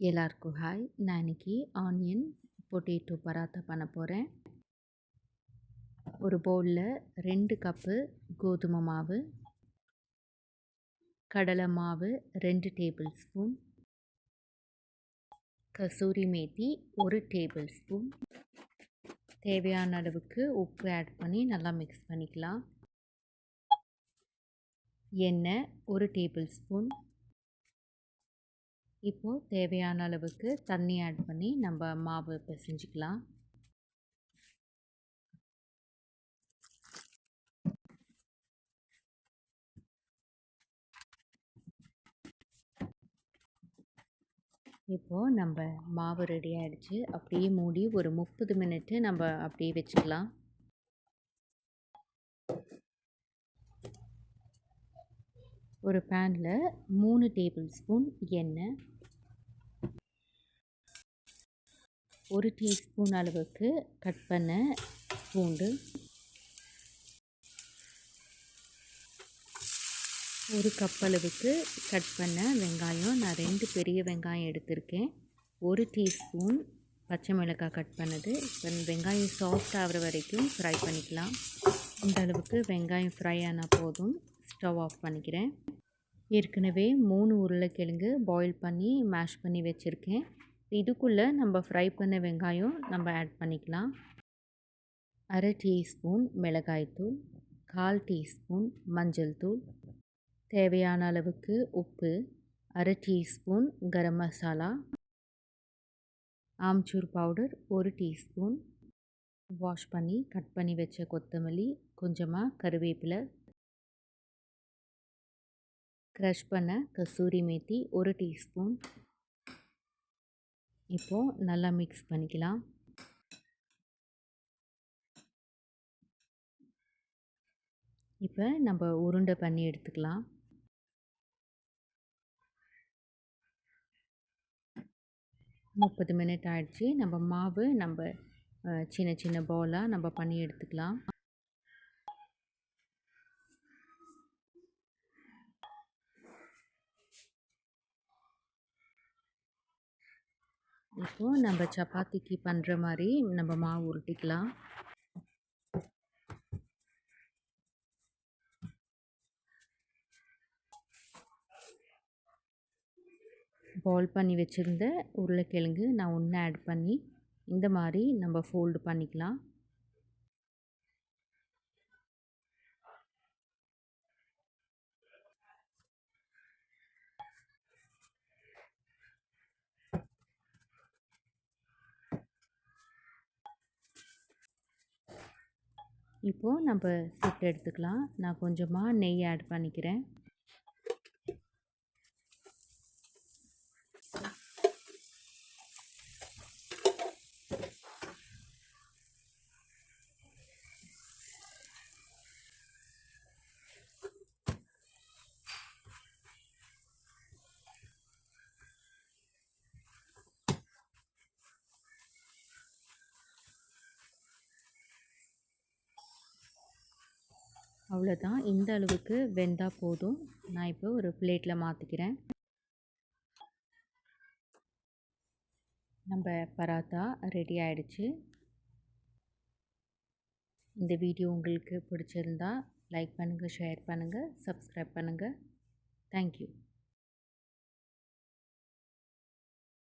எல்லாருக்கும் ஹாய் நான் இன்னைக்கு ஆனியன் பொட்டேட்டோ பராத்தா பண்ண போகிறேன் ஒரு பவுலில் ரெண்டு கப்பு கோதுமை மாவு கடலை மாவு ரெண்டு டேபிள் ஸ்பூன் கசூரி மேத்தி ஒரு டேபிள் ஸ்பூன் தேவையான அளவுக்கு உப்பு ஆட் பண்ணி நல்லா மிக்ஸ் பண்ணிக்கலாம். எண்ணெய் ஒரு டேபிள் ஸ்பூன் இப்போது தேவையான அளவுக்கு தண்ணி ஆட் பண்ணி நம்ம மாவு பிசைஞ்சிக்கலாம். இப்போது நம்ம மாவு ரெடி ஆகிடுச்சு அப்படியே மூடி ஒரு முப்பது மினிட்டு நம்ம அப்படியே வச்சுக்கலாம். ஒரு பேனில் மூணு டேபிள் ஸ்பூன் எண்ணெய். ஒரு டீஸ்பூன் அளவுக்கு கட் பண்ண பூண்டு. ஒரு கப் அளவுக்கு கட் பண்ண வெங்காயம். நான் ரெண்டு பெரிய வெங்காயம் எடுத்திருக்கேன். ஒரு டீஸ்பூன் பச்சை மிளகாய் கட் பண்ணது. இப்போ வெங்காயம் சாஃப்ட் ஆகிற வரைக்கும் ஃப்ரை பண்ணிக்கலாம். இந்த அளவுக்கு வெங்காயம் ஃப்ரை ஆனால் போதும். ஸ்டவ் ஆஃப் பண்ணிக்கிறேன். ஏற்கனவே மூணு உருளைக்கிழங்கு பாயில் பண்ணி மேஷ் பண்ணி வச்சுருக்கேன். இதுக்குள்ளே நம்ம ஃப்ரை பண்ண வெங்காயம் நம்ம ஆட் பண்ணிக்கலாம். அரை டீஸ்பூன் மிளகாய்த்தூள் கால் டீஸ்பூன் மஞ்சள் தூள் தேவையான அளவுக்கு உப்பு அரை டீஸ்பூன் கரம் மசாலா ஆம்ச்சூர் பவுடர் ஒரு டீஸ்பூன் வாஷ் பண்ணி கட் பண்ணி வச்ச கொத்தமல்லி கொஞ்சமாக கருவேப்பிலை க்ரஷ் பண்ண கசூரி மேத்தி ஒரு டீஸ்பூன். இப்போது நல்லா மிக்ஸ் பண்ணிக்கலாம். இப்போ நம்ம உருண்டை பண்ணி எடுத்துக்கலாம். முப்பது மினிட் ஆயிடுச்சு. நம்ம மாவு நம்ம சின்ன சின்ன பவுலாக நம்ம பண்ணி எடுத்துக்கலாம். இப்போது நம்ம சப்பாத்திக்கு பண்ணுற மாதிரி நம்ம மாவு உருட்டிக்கலாம். பால் பண்ணி வச்சுருந்த உருளைக்கிழங்கு நான் ஒன்று ஆட் பண்ணி இந்த மாதிரி நம்ம ஃபோல்டு பண்ணிக்கலாம். இப்போது நம்ம சுட்டு எடுத்துக்கலாம். நான் கொஞ்சமாக நெய் ஆட் பண்ணிக்கிறேன். அவ்வளோதான். இந்த அளவுக்கு வெந்தால் போதும். நான் இப்போ ஒரு பிளேட்டில் மாற்றிக்கிறேன் நம்ம பராத்தா ரெடி ஆகிடுச்சு இந்த வீடியோ உங்களுக்கு பிடிச்சிருந்தா லைக் பண்ணுங்கள் ஷேர் பண்ணுங்கள் சப்ஸ்கிரைப் பண்ணுங்கள் தேங்க்யூ.